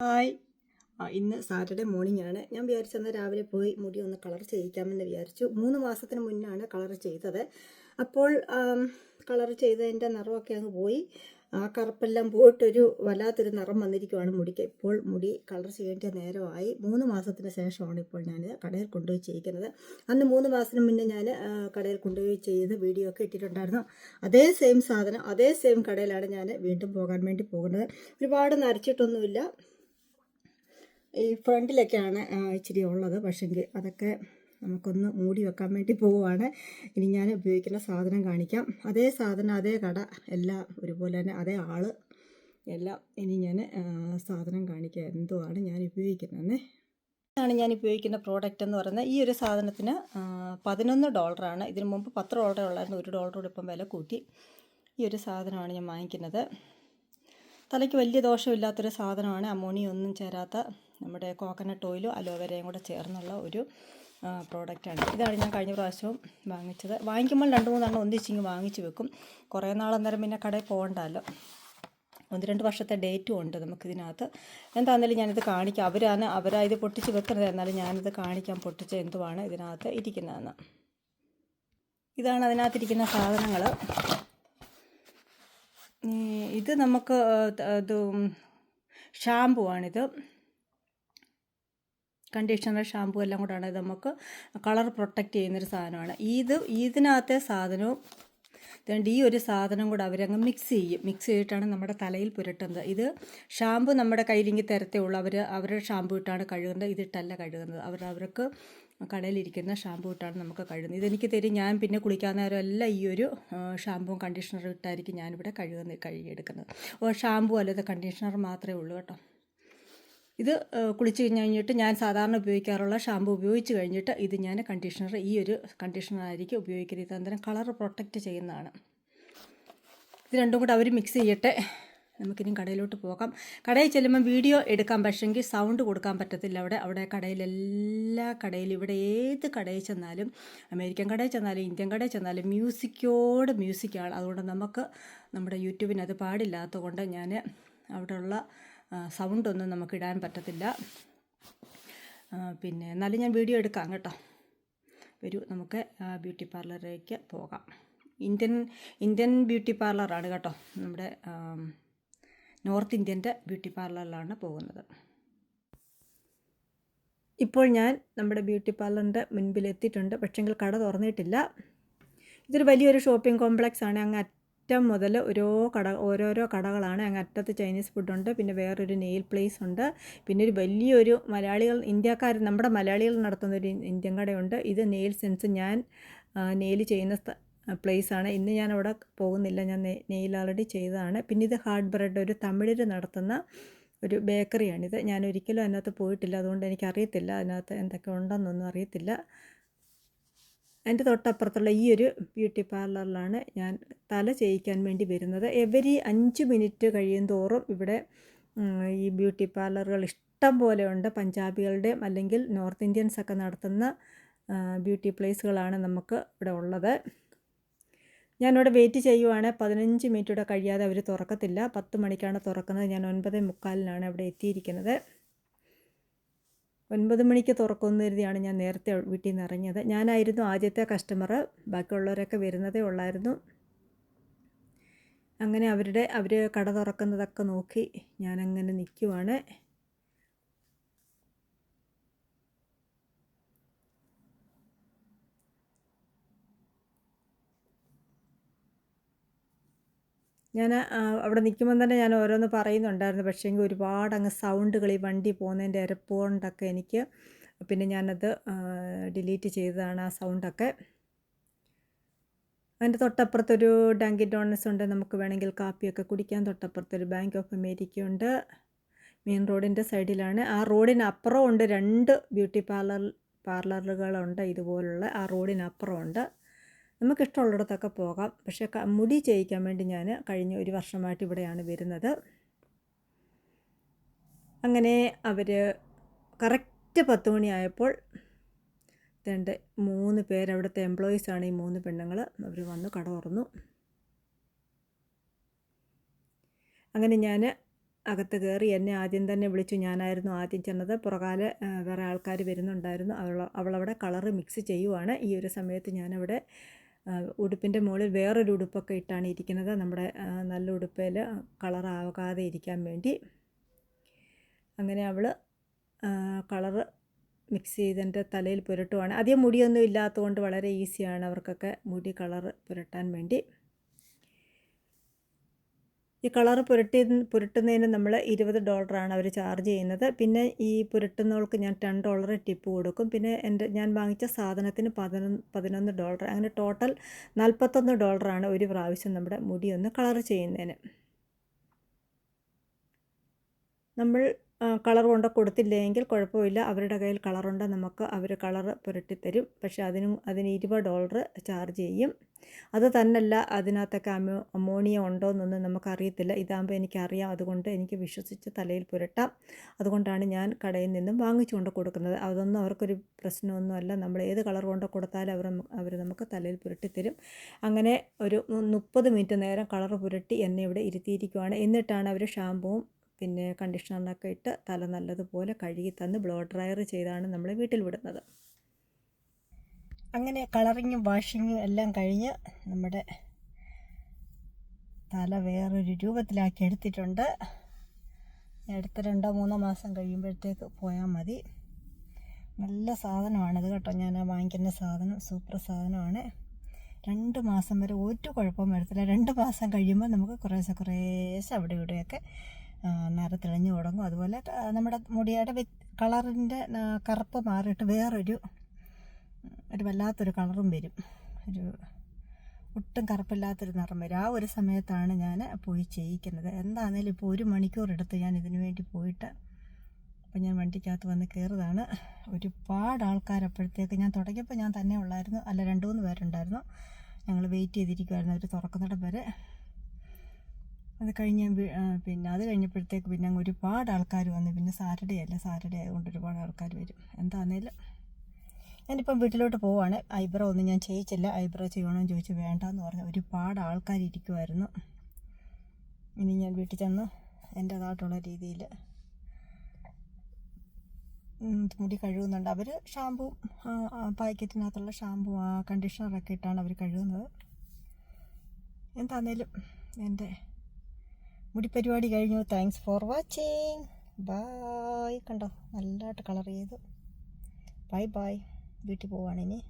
Hi. ആ ഇന്ന് Saturday morning ആണ്. ഞാൻ വിചാരിച്ചെന്നാൽ രാവിലെ പോയി മുടി ഒന്ന് കളർ ചെയ്യിക്കാമെന്ന് വിചാരിച്ചു. മൂന്ന് മാസത്തിന് മുന്നാണ് കളർ ചെയ്തത്. അപ്പോൾ കളർ ചെയ്തതിന്റെ നിറമൊക്കെ അങ്ങ് പോയി. ആ കറുപ്പെല്ലാം പോയിട്ടൊരു വല്ലാത്തൊരു നിറം വന്നിരിക്കുവാണ് മുടിക്ക്. ഇപ്പോൾ മുടി കളർ ചെയ്യേണ്ട നേരമായി. മൂന്ന് മാസത്തിന് ശേഷമാണ് ഇപ്പോൾ ഞാൻ കടയിൽ കൊണ്ടുപോയി ചെയ്യിക്കുന്നത്. അന്ന് മൂന്ന് മാസത്തിന് മുന്നേ ഞാൻ കടയിൽ കൊണ്ടുപോയി ചെയ്ത് വീഡിയോ ഒക്കെ ഇട്ടിട്ടുണ്ടായിരുന്നു. അതേ സെയിം സാധനം അതേ സെയിം കടയിലാണ് ഞാൻ വീണ്ടും പോകാൻ വേണ്ടി പോകുന്നത്. ഒരുപാട് നരച്ചിട്ടൊന്നുമില്ല. ഈ ഫ്രണ്ടിലൊക്കെയാണ് ഇച്ചിരി ഉള്ളത്. പക്ഷെങ്കിൽ അതൊക്കെ നമുക്കൊന്ന് മൂടി വെക്കാൻ വേണ്ടി പോവുകയാണ്. ഇനി ഞാൻ ഉപയോഗിക്കുന്ന സാധനം കാണിക്കാം. അതേ സാധനം അതേ കട എല്ലാം ഒരുപോലെ തന്നെ അതേ ആൾ എല്ലാം ഇനി ഞാൻ സാധനം കാണിക്കാം. എന്തുവാണ് ഞാൻ ഉപയോഗിക്കുന്നത് ാണ് ഞാൻ ഉപയോഗിക്കുന്ന പ്രോഡക്റ്റ് എന്ന് പറയുന്നത്. ഈ ഒരു സാധനത്തിന് പതിനൊന്ന് ഡോളറാണ് ഇതിനു മുമ്പ് പത്ത് ഡോളറേ ഉള്ളായിരുന്നു. ഒരു ഡോളറോട് ഇപ്പം വില കൂട്ടി ഈ ഒരു സാധനമാണ് ഞാൻ വാങ്ങിക്കുന്നത്. തലയ്ക്ക് വലിയ ദോഷമില്ലാത്തൊരു സാധനമാണ് അമോണിയ ഒന്നും ചേരാത്ത നമ്മുടെ കോക്കനട്ട് ഓയിലും അലോവേരയും കൂടെ ചേർന്നുള്ള ഒരു പ്രോഡക്റ്റാണ് ഇതാണ് ഞാൻ കഴിഞ്ഞ പ്രാവശ്യവും വാങ്ങിച്ചത്. വാങ്ങിക്കുമ്പോൾ രണ്ട് മൂന്നെണ്ണം ഒന്നിച്ചിങ്ങ് വാങ്ങിച്ച് വെക്കും. കുറേ നാളന്നേരം പിന്നെ കടയിൽ പോകണ്ടല്ലോ ഒന്ന് രണ്ട് വർഷത്തെ ഡേറ്റും ഉണ്ട് നമുക്കിതിനകത്ത്. എന്താണെന്നാലും ഞാനിത് കാണിക്കാം. അവരാണ് അവരാ ഇത് പൊട്ടിച്ച് വെക്കുന്നത്. എന്നാലും ഞാനിത് കാണിക്കാൻ പൊട്ടിച്ച് എന്തുവാണ് ഇതിനകത്ത് ഇരിക്കുന്നതെന്ന്. ഇതാണ് അതിനകത്തിരിക്കുന്ന സാധനങ്ങൾ ഇത് നമുക്ക് ഇത് ഷാമ്പു ആണിത് കണ്ടീഷണർ ഷാമ്പു എല്ലാം കൂടാണ് ഇത് നമുക്ക് കളർ പ്രൊട്ടക്റ്റ് ചെയ്യുന്നൊരു സാധനമാണ്. ഇത് ഇതിനകത്തെ സാധനവും അതുകൊണ്ട് ഈ ഒരു സാധനം കൂടെ അവരങ്ങ് മിക്സ് ചെയ്യും. മിക്സ് ചെയ്തിട്ടാണ് നമ്മുടെ തലയിൽ പുരട്ടുന്നത്. ഇത് ഷാമ്പു നമ്മുടെ കയ്യിലെങ്കിൽ തരത്തേ ഉള്ളൂ. അവർ അവരുടെ ഷാമ്പു ഇട്ടാണ് കഴുകുന്നത്. ഇതിട്ടല്ല കഴുകുന്നത്. അവർ അവർക്ക് കടയിലിരിക്കുന്ന ഷാമ്പൂ ഇട്ടാണ് നമുക്ക് കഴുകുന്നത്. ഇതെനിക്ക് തരും. ഞാൻ പിന്നെ കുളിക്കാൻ നേരം എല്ലാം ഈ ഒരു ഷാമ്പൂവും കണ്ടീഷണറും ഇട്ടായിരിക്കും ഞാനിവിടെ കഴുകുന്ന കഴുകിയെടുക്കുന്നത്. ഓ ഷാമ്പു അല്ലാതെ കണ്ടീഷണർ മാത്രമേ ഉള്ളൂ കേട്ടോ. ഇത് കുളിച്ച് കഴിഞ്ഞിട്ട് ഞാൻ സാധാരണ ഉപയോഗിക്കാറുള്ള ഷാമ്പു ഉപയോഗിച്ച് കഴിഞ്ഞിട്ട് ഇത് ഞാൻ കണ്ടീഷണർ ഈ ഒരു കണ്ടീഷണറായിരിക്കും ഉപയോഗിക്കുന്നത്. അന്നേരം കളർ പ്രൊട്ടക്റ്റ് ചെയ്യുന്നതാണ്. ഇത് രണ്ടും കൂടെ അവർ മിക്സ് ചെയ്യട്ടെ. നമുക്കിനി കടയിലോട്ട് പോകാം. കടയിൽ ചെല്ലുമ്പോൾ വീഡിയോ എടുക്കാൻ പക്ഷെങ്കിൽ സൗണ്ട് കൊടുക്കാൻ പറ്റത്തില്ല അവിടെ. അവിടെ കടയിൽ എല്ലാ കടയിലും ഇവിടെ ഏത് കടയിൽ ചെന്നാലും അമേരിക്കൻ കടയിൽ ചെന്നാലും ഇന്ത്യൻ കടയിൽ ചെന്നാലും മ്യൂസിക്കോട് മ്യൂസിക്കാണ് അതുകൊണ്ട് നമുക്ക് നമ്മുടെ യൂട്യൂബിന് അത് പാടില്ലാത്തത് കൊണ്ട് ഞാൻ അവിടെയുള്ള സൗണ്ടൊന്നും നമുക്ക് ഇടാൻ പറ്റത്തില്ല. പിന്നെ എന്നാലും ഞാൻ വീഡിയോ എടുക്കാം കേട്ടോ. വരൂ നമുക്ക് ബ്യൂട്ടി പാർലറിലേക്ക് പോകാം. ഇന്ത്യൻ ഇന്ത്യൻ ബ്യൂട്ടി പാർലറാണ് കേട്ടോ നമ്മുടെ നോർത്ത് ഇന്ത്യന്റെ ബ്യൂട്ടി പാർലറിലാണ് പോകുന്നത്. ഇപ്പോൾ ഞാൻ നമ്മുടെ ബ്യൂട്ടി പാർലറിന്റെ മുൻപിൽ എത്തിയിട്ടുണ്ട് പക്ഷെങ്കിൽ കട തുറന്നിട്ടില്ല. ഇതൊരു വലിയൊരു ഷോപ്പിംഗ് കോംപ്ലക്സ് ആണ്. അങ്ങ് അറ്റം മുതൽ ഓരോ കട ഓരോരോ കടകളാണ്. അങ്ങ് അറ്റത്ത് ചൈനീസ് ഫുഡുണ്ട് പിന്നെ വേറൊരു നെയിൽ പ്ലേസ് ഉണ്ട്. പിന്നെ ഒരു വലിയൊരു മലയാളികൾ ഇന്ത്യക്കാർ നമ്മുടെ മലയാളികൾ നടത്തുന്ന ഒരു ഇന്ത്യൻ കടയുണ്ട്. ഇത് നെയിൽ സെൻസ് ഞാൻ നെയിൽ ചെയ്യുന്ന ആണ്. ഇന്ന് ഞാൻ അവിടെ പോകുന്നില്ല. ഞാൻ നെയിൽ ആൾറെഡി ചെയ്തതാണ്. പിന്നെ ഇത് ഹാർഡ് ബ്രെഡ് ഒരു തമിഴർ നടത്തുന്ന ഒരു ബേക്കറിയാണിത് ഞാൻ ഒരിക്കലും അതിനകത്ത് പോയിട്ടില്ല. അതുകൊണ്ട് എനിക്കറിയത്തില്ല അതിനകത്ത് എന്തൊക്കെ ഉണ്ടെന്നൊന്നും അറിയത്തില്ല. എന്റെ തൊട്ടപ്പുറത്തുള്ള ഈ ഒരു ബ്യൂട്ടി പാർലറിലാണ് ഞാൻ തല ചെയ്യിക്കാൻ വേണ്ടി വരുന്നത്. എവരി അഞ്ച് മിനിറ്റ് കഴിയും തോറും ഇവിടെ ഈ ബ്യൂട്ടി പാർലറുകൾ ഇഷ്ടം പോലെ ഉണ്ട്. പഞ്ചാബികളുടെയും അല്ലെങ്കിൽ നോർത്ത് ഇന്ത്യൻസ് ഒക്കെ നടത്തുന്ന ബ്യൂട്ടി പ്ലേസുകളാണ് നമുക്ക് ഇവിടെ ഉള്ളത്. ഞാനിവിടെ വെയിറ്റ് ചെയ്യുവാണ് പതിനഞ്ച് മിനിറ്റ് ഇവിടെ കഴിയാതെ അവർ തുറക്കത്തില്ല. പത്ത് മണിക്കാണ് തുറക്കുന്നത്. ഞാൻ ഒൻപത് മുക്കാലിനാണ് അവിടെ എത്തിയിരിക്കുന്നത്. ഒൻപത് മണിക്ക് തുറക്കുമെന്ന് കരുതിയാണ് ഞാൻ നേരത്തെ വീട്ടിൽ നിന്ന് ഇറങ്ങിയത്. ഞാനായിരുന്നു ആദ്യത്തെ കസ്റ്റമർ ബാക്കിയുള്ളവരൊക്കെ വരുന്നതേ ഉള്ളായിരുന്നു. അങ്ങനെ അവരുടെ അവർ കട തുറക്കുന്നതൊക്കെ നോക്കി ഞാനങ്ങനെ നിൽക്കുവാണ്. ഞാൻ അവിടെ നിൽക്കുമ്പോൾ തന്നെ ഞാൻ ഓരോന്ന് പറയുന്നുണ്ടായിരുന്നു. പക്ഷേങ്കിൽ ഒരുപാട് അങ്ങ് സൗണ്ടുകൾ ഈ വണ്ടി പോകുന്നതിന്റെ ഇരപ്പ് എനിക്ക്. പിന്നെ ഞാനത് ഡിലീറ്റ് ചെയ്തതാണ് ആ സൗണ്ടൊക്കെ. അതിന്റെ തൊട്ടപ്പുറത്തൊരു ഡാങ്കി ഡോണസ് ഉണ്ട്. നമുക്ക് വേണമെങ്കിൽ കാപ്പിയൊക്കെ കുടിക്കാൻ തൊട്ടപ്പുറത്തൊരു ബാങ്ക് ഓഫ് അമേരിക്ക ഉണ്ട് മെയിൻ റോഡിന്റെ സൈഡിലാണ്. ആ റോഡിനപ്പുറം ഉണ്ട് രണ്ട് ബ്യൂട്ടി പാർലർ പാർലറുകളുണ്ട്. ഇതുപോലുള്ള ആ റോഡിനപ്പുറം ഉണ്ട്. നമുക്കിഷ്ടമുള്ളിടത്തൊക്കെ പോകാം. പക്ഷേ മുടി ചെയ്യിക്കാൻ വേണ്ടി ഞാൻ കഴിഞ്ഞ ഒരു വർഷമായിട്ട് ഇവിടെയാണ് വരുന്നത്. അങ്ങനെ അവർ കറക്റ്റ് പത്ത് മണിയായപ്പോൾ രണ്ട് മൂന്ന് പേര് അവിടുത്തെ എംപ്ലോയീസാണ് ഈ മൂന്ന് പെണ്ണുങ്ങൾ അവർ വന്ന് കട തുറന്നു അങ്ങനെ ഞാൻ അകത്ത് കയറി എന്നെ ആദ്യം തന്നെ വിളിച്ചു. ഞാനായിരുന്നു ആദ്യം ചെന്നത്. പുറകാലെ വേറെ ആൾക്കാർ വരുന്നുണ്ടായിരുന്നു. അവൾ അവളവിടെ കളറ് മിക്സ് ചെയ്യുവാണ്. ഈ ഒരു സമയത്ത് ഞാനവിടെ ഉടുപ്പിന്റെ മുകളിൽ വേറൊരു ഉടുപ്പൊക്കെ ഇട്ടാണ് ഇരിക്കുന്നത്. നമ്മുടെ നല്ല ഉടുപ്പിൽ കളറാകാതെ ഇരിക്കാൻ വേണ്ടി. അങ്ങനെ അവൾ കളറ് മിക്സ് ചെയ്തതിന്റെ തലയിൽ പുരട്ടുവാണ്. അധികം മുടിയൊന്നും ഇല്ലാത്തതുകൊണ്ട് വളരെ ഈസിയാണ് അവർക്കൊക്കെ മുടി കളറ് പുരട്ടാൻ വേണ്ടി. ഈ കളർ പുരട്ടി പുരട്ടുന്നതിന് നമ്മൾ ഇരുപത് ഡോളറാണ് അവർ ചാർജ് ചെയ്യുന്നത്. പിന്നെ ഈ പുരട്ടുന്നവൾക്ക് ഞാൻ ടെൻ ഡോളർ ടിപ്പ് കൊടുക്കും. പിന്നെ എന്റെ ഞാൻ വാങ്ങിച്ച സാധനത്തിന് പതിനൊന്ന് പതിനൊന്ന് ഡോളർ അങ്ങനെ ടോട്ടൽ നാൽപ്പത്തൊന്ന് ഡോളറാണ് ഒരു പ്രാവശ്യം നമ്മുടെ മുടി ഒന്ന് കളർ ചെയ്യുന്നതിന്. നമ്മൾ കളർ കൊണ്ട് കൊടുത്തില്ലെങ്കിൽ കുഴപ്പമില്ല. അവരുടെ കയ്യിൽ കളറുണ്ട് നമുക്ക് അവർ കളർ പുരട്ടിത്തരും. പക്ഷേ അതിനും അതിന് ഇരുപത് ഡോളർ ചാർജ് ചെയ്യും. അത് തന്നല്ല അതിനകത്തൊക്കെ അമോ അമോണിയ ഉണ്ടോ എന്നൊന്നും നമുക്കറിയത്തില്ല. ഇതാകുമ്പോൾ എനിക്കറിയാം. അതുകൊണ്ട് എനിക്ക് വിശ്വസിച്ച് തലയിൽ പുരട്ടാം. അതുകൊണ്ടാണ് ഞാൻ കടയിൽ നിന്നും വാങ്ങിച്ചു കൊണ്ട് കൊടുക്കുന്നത്. അതൊന്നും അവർക്കൊരു പ്രശ്നമൊന്നുമല്ല. നമ്മൾ ഏത് കളർ കൊണ്ട് കൊടുത്താലും അവർ അവർ നമുക്ക് തലയിൽ പുരട്ടിത്തരും. അങ്ങനെ ഒരു മുപ്പത് മിനിറ്റ് നേരം കളർ പുരട്ടി എന്നെ ഇവിടെ ഇരുത്തിയിരിക്കുവാണ്. എന്നിട്ടാണ് അവർ ഷാമ്പുവും പിന്നെ കണ്ടീഷണറിനൊക്കെ ഇട്ട് തല നല്ലതുപോലെ കഴുകി തന്ന് ബ്ലോ ഡ്രയർ ചെയ്താണ് നമ്മൾ വീട്ടിൽ വിടുന്നത്. അങ്ങനെ കളറിങ്ങും വാഷിങ്ങും എല്ലാം കഴിഞ്ഞ് നമ്മുടെ തല വേറൊരു രൂപത്തിലാക്കി എടുത്തിട്ടുണ്ട്. അടുത്ത രണ്ടോ മൂന്നോ മാസം കഴിയുമ്പോഴത്തേക്ക് പോയാൽ മതി. നല്ല സാധനമാണിത് കേട്ടോ. ഞാൻ വാങ്ങിക്കുന്ന സാധനം സൂപ്പർ സാധനമാണ്. രണ്ട് മാസം വരെ ഒരു കുഴപ്പവും വരത്തില്ല. രണ്ട് മാസം കഴിയുമ്പോൾ നമുക്ക് കുറേശ്ശെ കുറേശ്ശെ അവിടെ ഇവിടെയൊക്കെ നര തെളിഞ്ഞു തുടങ്ങും. അതുപോലെ നമ്മുടെ മുടിയുടെ കളറിന്റെ കറുപ്പ് മാറിയിട്ട് വേറൊരു ഒരു വല്ലാത്തൊരു കളറും വരും. ഒരു ഒട്ടും കറുപ്പില്ലാത്തൊരു നിറം വരും. ആ ഒരു സമയത്താണ് ഞാൻ പോയി ചെയ്യിക്കുന്നത്. എന്താണെങ്കിലും ഇപ്പോൾ ഒരു മണിക്കൂർ എടുത്ത് ഞാൻ ഇതിനു വേണ്ടി പോയിട്ട് അപ്പോൾ ഞാൻ വണ്ടിക്കകത്ത് വന്ന് കയറിയതാണ്. ഒരുപാട് ആൾക്കാർ അപ്പോഴത്തേക്ക് ഞാൻ തുടങ്ങിയപ്പോൾ ഞാൻ തന്നെ ഉള്ളായിരുന്നു. അല്ല രണ്ട് മൂന്ന് പേരുണ്ടായിരുന്നു. ഞങ്ങൾ വെയിറ്റ് ചെയ്തിരിക്കുമായിരുന്നു അവർ തുറക്കുന്നിടം വരെ. അത് കഴിഞ്ഞ് പിന്നെ അത് കഴിഞ്ഞപ്പോഴത്തേക്ക് പിന്നെ അങ്ങ് ഒരുപാട് ആൾക്കാർ വന്നു പിന്നെ സാറ്റർഡേ അല്ല സാറ്റർഡേ ആയതുകൊണ്ട് ഒരുപാട് ആൾക്കാർ വരും. എന്താണെന്നേലും ഞാനിപ്പം വീട്ടിലോട്ട് പോവാണ്. ഐബ്രോ ഒന്നും ഞാൻ ചെയ്യിച്ചില്ല. ഐബ്രോ ചെയ്യണമെന്ന് ചോദിച്ചു വേണ്ടെന്ന് പറഞ്ഞു ഒരുപാട് ആൾക്കാർ ഇരിക്കുമായിരുന്നു ഇനി ഞാൻ വീട്ടിൽ ചെന്ന് എന്റേതായിട്ടുള്ള രീതിയിൽ മുടി കഴുകുന്നുണ്ട്. അവർ ഷാമ്പു പാക്കറ്റിനകത്തുള്ള ഷാമ്പു കണ്ടീഷണറൊക്കെ ഇട്ടാണ് അവർ കഴുകുന്നത്. എന്താണേലും എന്റെ മുടി പരിപാടി കഴിഞ്ഞു. താങ്ക്സ് ഫോർ വാച്ചിങ് ബായ് കണ്ടോ? നല്ലതായിട്ട് കളർ ചെയ്തു. ബൈ ബൈ വീട്ടിൽ പോവാണ് ഇനി.